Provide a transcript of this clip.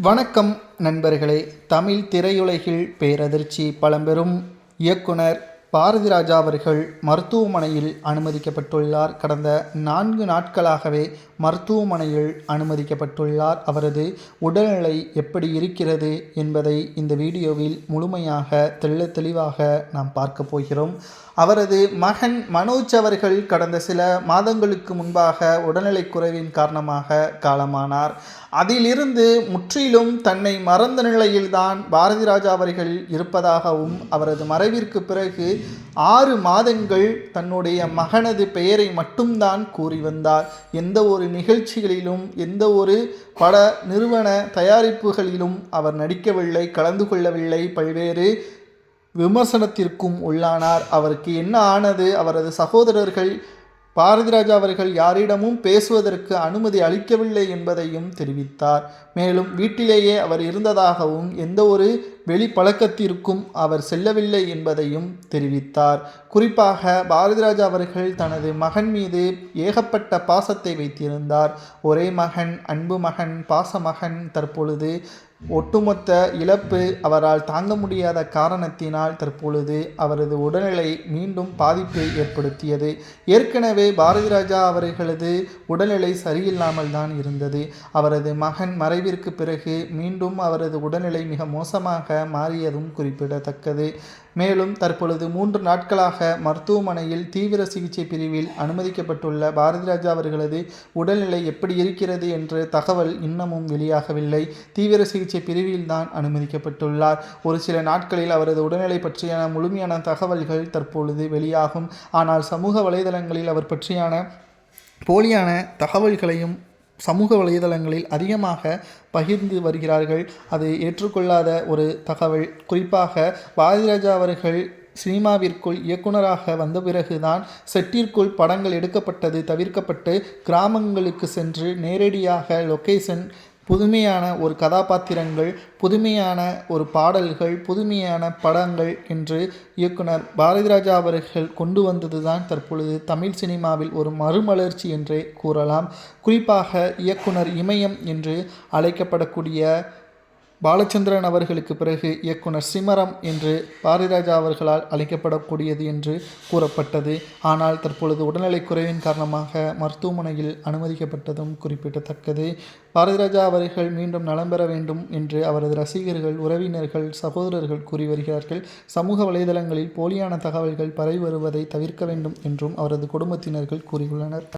வணக்கம் நண்பர்களே. தமிழ் திரையுலகில் பேரதிர்ச்சி பழம்பெரும் இயக்குனர் பாரதி ராஜா அவர்கள் மருத்துவமனையில் அனுமதிக்கப்பட்டுள்ளார். கடந்த நான்கு நாட்களாகவே மருத்துவமனையில் அனுமதிக்கப்பட்டுள்ளார். அவரது உடல்நிலை எப்படி இருக்கிறது என்பதை இந்த வீடியோவில் முழுமையாக தெள்ள தெளிவாக நாம் பார்க்க போகிறோம். அவரது மகன் மனோஜ் அவர்கள் கடந்த சில மாதங்களுக்கு முன்பாக உடல்நிலை குறைவின் காரணமாக காலமானார். அதிலிருந்து முற்றிலும் தன்னை மறந்த நிலையில்தான் பாரதி ராஜா அவர்கள் இருப்பதாகவும் அவரது மறைவிற்கு பிறகு ஆறு மாதங்கள் தன்னுடைய மகனது பெயரை மட்டும்தான் கூறி வந்தார். எந்த ஒரு நிகழ்ச்சிகளிலும் எந்த ஒரு பட நிறுவன தயாரிப்புகளிலும் அவர் நடிக்கவில்லை கலந்து கொள்ளவில்லை பல்வேறு விமர்சனத்திற்கும் உள்ளானார். அவருக்கு என்ன ஆனது? அவரது சகோதரர்கள் பாரதிராஜா அவர்கள் யாரிடமும் பேசுவதற்கு அனுமதி அளிக்கவில்லை என்பதையும் தெரிவித்தார். மேலும் வீட்டிலேயே அவர் இருந்ததாகவும் எந்த ஒரு வெளிப்பழக்கத்திற்கும் அவர் செல்லவில்லை என்பதையும் தெரிவித்தார். குறிப்பாக பாரதிராஜா அவர்கள் தனது மகன் மீது ஏகப்பட்ட பாசத்தை வைத்திருந்தார். ஒரே மகன் அன்பு மகன் பாச மகன் தற்பொழுது ஒட்டுமொத்த இழப்பு அவரால் தாங்க முடியாத காரணத்தினால் தற்பொழுது அவரது உடல்நிலை மீண்டும் பாதிப்பை ஏற்படுத்தியது. ஏற்கனவே பாரதி ராஜா அவர்களது உடல்நிலை சரியில்லாமல் தான் இருந்தது. அவரது மகன் மறைவிற்கு பிறகு மீண்டும் அவரது உடல்நிலை மிக மோசமாக மாறியதும் குறிப்பிடத்தக்கது. மேலும் தற்பொழுது மூன்று நாட்களாக மருத்துவமனையில் தீவிர சிகிச்சை பிரிவில் அனுமதிக்கப்பட்டுள்ள பாரதி ராஜா அவர்களது உடல்நிலை எப்படி இருக்கிறது என்ற தகவல் இன்னமும் வெளியாகவில்லை. தீவிர சிகிச்சை பிரிவில் தான் அனுமதிக்கப்பட்டுள்ளார். ஒரு சில நாட்களில் அவரது உடல்நிலை பற்றியான முழுமையான தகவல்கள் தற்பொழுது வெளியாகும். ஆனால் சமூக வலைதளங்களில் அவர் பற்றியான போலியான தகவல்களையும் சமூக வலைதளங்களில் அதிகமாக பகிர்ந்து வருகிறார்கள். அது ஏற்றுக்கொள்ளாத ஒரு தகவல் குறிப்பாக பாரதிராஜா அவர்கள் சினிமாவிற்குள் இயக்குனராக வந்த பிறகுதான் செட்டிற்குள் படங்கள் எடுக்கப்பட்டது தவிர்க்கப்பட்டு கிராமங்களுக்கு சென்று நேரடியாக லொக்கேஷன் புதுமையான ஒரு கதாபாத்திரங்கள் புதுமையான ஒரு பாடல்கள் புதுமையான படங்கள் என்று இயக்குனர் பாரதிராஜா அவர்கள் கொண்டு வந்ததுதான் தற்பொழுது தமிழ் சினிமாவில் ஒரு மறுமலர்ச்சி என்றே கூறலாம். குறிப்பாக இயக்குனர் இமயம் என்று அழைக்கப்படக்கூடிய பாலச்சந்திரன் அவர்களுக்கு பிறகு இயக்குனர் சிமரம் என்று பாரதிராஜா அவர்களால் அழைக்கப்படக்கூடியது என்று கூறப்பட்டது. ஆனால் தற்பொழுது உடல்நிலை குறைவின் காரணமாக மருத்துவமனையில் அனுமதிக்கப்பட்டதும் குறிப்பிடத்தக்கது. பாரதிராஜா அவர்கள் மீண்டும் நலம் பெற வேண்டும் என்று அவரது ரசிகர்கள் உறவினர்கள் சகோதரர்கள் கூறி வருகிறார்கள். சமூக வலைதளங்களில் போலியான தகவல்கள் பரவி வருவதை தவிர்க்க வேண்டும் என்றும் அவரது குடும்பத்தினர்கள் கூறியுள்ளனர்.